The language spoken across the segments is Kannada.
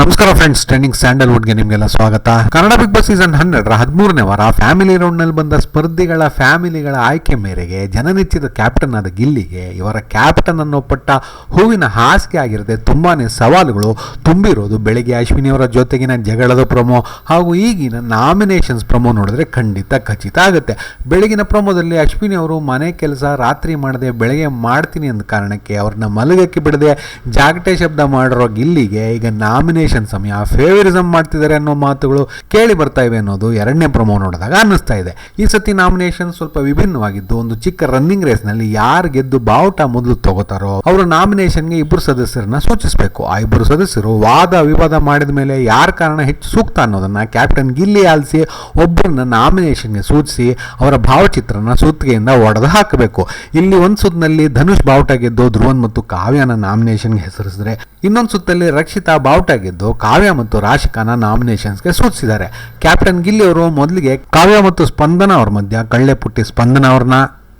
ನಮಸ್ಕಾರ ಫ್ರೆಂಡ್ಸ್ ಟ್ರೆಂಡಿಂಗ್ ಸ್ಯಾಂಡಲ್ವುಡ್ಗೆ ನಿಮಗೆಲ್ಲ ಸ್ವಾಗತ. ಕನ್ನಡ ಬಿಗ್ ಬಾಸ್ ಸೀಸನ್ ಹನ್ನೆರಡರ ಹದಿಮೂರನೇ ವಾರ ಫ್ಯಾಮಿಲಿ ರೌಂಡ್ನಲ್ಲಿ ಬಂದ ಸ್ಪರ್ಧಿಗಳ ಫ್ಯಾಮಿಲಿಗಳ ಆಯ್ಕೆ ಮೇರೆಗೆ ಜನನಿಚ್ಚಿದ ಕ್ಯಾಪ್ಟನ್ ಆದ ಗಿಲ್ಲಿಗೆ ಇವರ ಕ್ಯಾಪ್ಟನ್ ಅನ್ನೋ ಪಟ್ಟ ಹೂವಿನ ಹಾಸಿಗೆ ಆಗಿರದೆ ತುಂಬಾನೇ ಸವಾಲುಗಳು ತುಂಬಿರೋದು ಬೆಳಿಗ್ಗೆ ಅಶ್ವಿನಿ ಅವರ ಜೊತೆಗಿನ ಜಗಳದ ಪ್ರೊಮೋ ಹಾಗೂ ಈಗಿನ ನಾಮಿನೇಷನ್ಸ್ ಪ್ರೊಮೋ ನೋಡಿದ್ರೆ ಖಂಡಿತ ಖಚಿತ ಆಗುತ್ತೆ. ಬೆಳಗಿನ ಪ್ರೊಮೋದಲ್ಲಿ ಅಶ್ವಿನಿ ಅವರು ಮನೆ ಕೆಲಸ ರಾತ್ರಿ ಮಾಡದೆ ಬೆಳಗ್ಗೆ ಮಾಡ್ತೀನಿ ಅಂದ ಕಾರಣಕ್ಕೆ ಅವ್ರನ್ನ ಮಲಗಕ್ಕೆ ಬಿಡದೆ ಜಾಗಟೆ ಶಬ್ದ ಮಾಡಿರೋ ಗಿಲ್ಲಿಗೆ ಈಗ ನಾಮಿನೇಷನ್ ಸಮಯ ಫೇವರಿಸಮ್ ಮಾಡ್ತಿದ್ದಾರೆ ಅನ್ನೋ ಮಾತುಗಳು ಕೇಳಿ ಬರ್ತಾ ಇವೆ ಅನ್ನೋದು ಎರಡನೇ ಪ್ರೊಮೋ ನೋಡಿದಾಗ ಅನ್ನಿಸ್ತಾ ಇದೆ. ಈ ಸತಿ ನಾಮಿನೇಷನ್ ಸ್ವಲ್ಪ ವಿಭಿನ್ನವಾಗಿದ್ದು, ಒಂದು ಚಿಕ್ಕ ರನ್ನಿಂಗ್ ರೇಸ್ನಲ್ಲಿ ಯಾರು ಗೆದ್ದು ಬಾವುಟ ಮೊದಲು ತಗೋತಾರೋ ಅವರು ನಾಮಿನೇಷನ್ಗೆ ಇಬ್ಬರು ಸದಸ್ಯರನ್ನ ಸೂಚಿಸಬೇಕು. ಆ ಇಬ್ಬರು ಸದಸ್ಯರು ವಾದ ವಿವಾದ ಮಾಡಿದ ಮೇಲೆ ಯಾರ ಕಾರಣ ಹೆಚ್ಚು ಸೂಕ್ತ ಅನ್ನೋದನ್ನ ಕ್ಯಾಪ್ಟನ್ ಗಿಲ್ಲಿ ಆಲಿಸಿ ಒಬ್ಬರನ್ನ ನಾಮಿನೇಷನ್ಗೆ ಸೂಚಿಸಿ ಅವರ ಭಾವಚಿತ್ರನ ಸುತ್ತಿಗೆಯಿಂದ ಒಡೆದು ಹಾಕಬೇಕು. ಇಲ್ಲಿ ಒಂದು ಸುತ್ತಿನಲ್ಲಿ ಧನುಷ್ ಬಾವುಟ ಗೆದ್ದು ಧ್ರುವನ್ ಮತ್ತು ಕಾವ್ಯನ ನಾಮಿನೇಷನ್ಗೆ ಹೆಸರಿಸಿದ್ರೆ, ಇನ್ನೊಂದು ಸುತ್ತಲ್ಲಿ ರಕ್ಷಿತಾ ಬಾವುಟ ಕಾವ್ಯ ಮತ್ತು ರಾಶಿಕಾನ ನಾಮಿನೇಷನ್ಸ್ಗೆ ಸೂಚಿಸಿದ್ದಾರೆ. ಕ್ಯಾಪ್ಟನ್ ಗಿಲ್ಲಿ ಅವರು ಮೊದಲಿಗೆ ಕಾವ್ಯ ಮತ್ತು ಸ್ಪಂದನ ಅವ್ರ ಮಧ್ಯ ಕಳ್ಳೆ ಪುಟ್ಟಿ ಸ್ಪಂದನ ಅವ್ರನ್ನ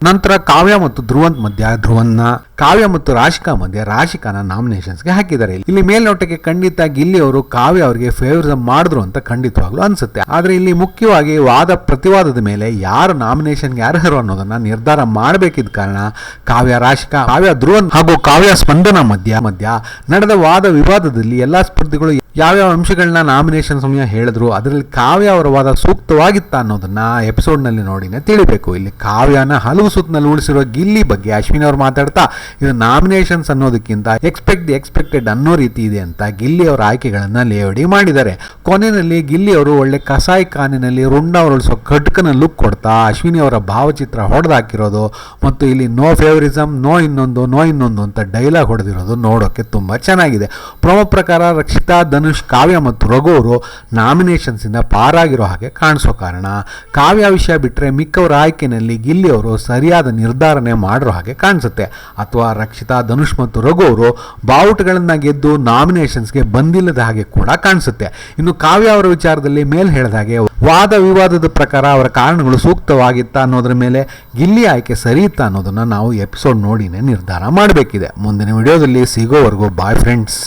ನಂತರ ಕಾವ್ಯ ಮತ್ತು ಧ್ರುವಂತ್ ಮಧ್ಯ ಧ್ರುವನ್ನ, ಕಾವ್ಯ ಮತ್ತು ರಾಶಿಕಾ ಮಧ್ಯ ರಾಶಿಕಾನ ನಾಮಿನೇಷನ್ಸ್ಗೆ ಹಾಕಿದ್ದಾರೆ. ಇಲ್ಲಿ ಮೇಲ್ನೋಟಕ್ಕೆ ಖಂಡಿತ ಗಿಲ್ಲಿ ಅವರು ಕಾವ್ಯ ಅವರಿಗೆ ಫೇವರಿಸಮ್ ಮಾಡಿದ್ರು ಅಂತ ಖಂಡಿತವಾಗ್ಲೂ ಅನ್ಸುತ್ತೆ. ಆದ್ರೆ ಇಲ್ಲಿ ಮುಖ್ಯವಾಗಿ ವಾದ ಪ್ರತಿವಾದದ ಮೇಲೆ ಯಾರು ನಾಮಿನೇಷನ್ಗೆ ಅರ್ಹರು ಅನ್ನೋದನ್ನ ನಿರ್ಧಾರ ಮಾಡಬೇಕಿದ್ದ ಕಾರಣ ಕಾವ್ಯ ರಾಶಿಕಾ, ಕಾವ್ಯ ಧ್ರುವನ್ ಹಾಗೂ ಕಾವ್ಯ ಸ್ಪಂದನ ಮಧ್ಯ ಮಧ್ಯ ನಡೆದ ವಾದ ವಿವಾದದಲ್ಲಿ ಎಲ್ಲಾ ಸ್ಪರ್ಧಿಗಳು ಯಾವ್ಯಾವ ಅಂಶಗಳನ್ನ ನಾಮಿನೇಷನ್ ಸಮಯ ಹೇಳಿದ್ರು, ಅದರಲ್ಲಿ ಕಾವ್ಯ ಅವರ ವಾದ ಸೂಕ್ತವಾಗಿತ್ತ ಅನ್ನೋದನ್ನ ಎಪಿಸೋಡ್ನಲ್ಲಿ ನೋಡಿನೇ ತಿಳಿಬೇಕು. ಇಲ್ಲಿ ಕಾವ್ಯನ ಹಲವು ಸುತ್ತಿನಲ್ಲಿ ಉಳಿಸಿರೋ ಗಿಲ್ಲಿ ಬಗ್ಗೆ ಅಶ್ವಿನಿ ಅವರು ಮಾತಾಡ್ತಾ ಇದು ನಾಮಿನೇಷನ್ಸ್ ಅನ್ನೋದಕ್ಕಿಂತ ಎಕ್ಸ್ಪೆಕ್ಟ್ ದಿ ಎಕ್ಸ್ಪೆಕ್ಟೆಡ್ ಅನ್ನೋ ರೀತಿ ಇದೆ ಅಂತ ಗಿಲ್ಲಿ ಅವರ ಆಯ್ಕೆಗಳನ್ನು ಲೇವಡಿ ಮಾಡಿದ್ದಾರೆ. ಕೊನೆಯಲ್ಲಿ ಗಿಲ್ಲಿ ಅವರು ಒಳ್ಳೆ ಕಸಾಯಿ ಕಾನಿನಲ್ಲಿ ರುಂಡ ಉರುಳಿಸೋ ಕಟ್ಕನ ಲುಕ್ ಕೊಡ್ತಾ ಅಶ್ವಿನಿ ಅವರ ಭಾವಚಿತ್ರ ಹೊಡೆದಾಕಿರೋದು ಮತ್ತು ಇಲ್ಲಿ ನೋ ಫೇವರಿಸಮ್ ನೋ ಇನ್ನೊಂದು ನೋ ಇನ್ನೊಂದು ಅಂತ ಡೈಲಾಗ್ ಹೊಡೆದಿರೋದು ನೋಡೋಕೆ ತುಂಬ ಚೆನ್ನಾಗಿದೆ. ಪ್ರೊಮೋ ಪ್ರಕಾರ ರಕ್ಷಿತಾ, ಧನುಷ್, ಕಾವ್ಯ ಮತ್ತು ರಘು ಅವರು ನಾಮಿನೇಷನ್ಸಿಂದ ಪಾರಾಗಿರೋ ಹಾಗೆ ಕಾಣಿಸೋ ಕಾರಣ. ಕಾವ್ಯ ವಿಷಯ ಬಿಟ್ಟರೆ ಮಿಕ್ಕವರ ಆಯ್ಕೆಯಲ್ಲಿ ಗಿಲ್ಲಿ ಅವರು ಸರಿಯಾದ ನಿರ್ಧಾರನೆ ಮಾಡಿರೋ ಹಾಗೆ ಕಾಣಿಸುತ್ತೆ. ಅಥವಾ ರಕ್ಷಿತಾ ಧನುಷ್ ಮತ್ತು ರಘು ಅವರು ಬಾವುಟಗಳನ್ನು ಗೆದ್ದು ನಾಮಿನೇಷನ್ಸ್ಗೆ ಬಂದಿಲ್ಲದ ಹಾಗೆ ಕೂಡ ಕಾಣಿಸುತ್ತೆ. ಇನ್ನು ಕಾವ್ಯ ಅವರ ವಿಚಾರದಲ್ಲಿ ಮೇಲೆ ಹೇಳಿದ ಹಾಗೆ ವಾದ ವಿವಾದದ ಪ್ರಕಾರ ಅವರ ಕಾರಣಗಳು ಸೂಕ್ತವಾಗಿತ್ತಾ ಅನ್ನೋದ್ರ ಮೇಲೆ ಗಿಲ್ಲಿ ಆಯ್ಕೆ ಸರಿ ಇತ್ತಾ ಅನ್ನೋದನ್ನ ನಾವು ಎಪಿಸೋಡ್ ನೋಡಿನೇ ನಿರ್ಧಾರ ಮಾಡಬೇಕಿದೆ. ಮುಂದಿನ ವಿಡಿಯೋದಲ್ಲಿ ಸಿಗೋವರೆಗೂ ಬಾಯ್ ಫ್ರೆಂಡ್ಸ್.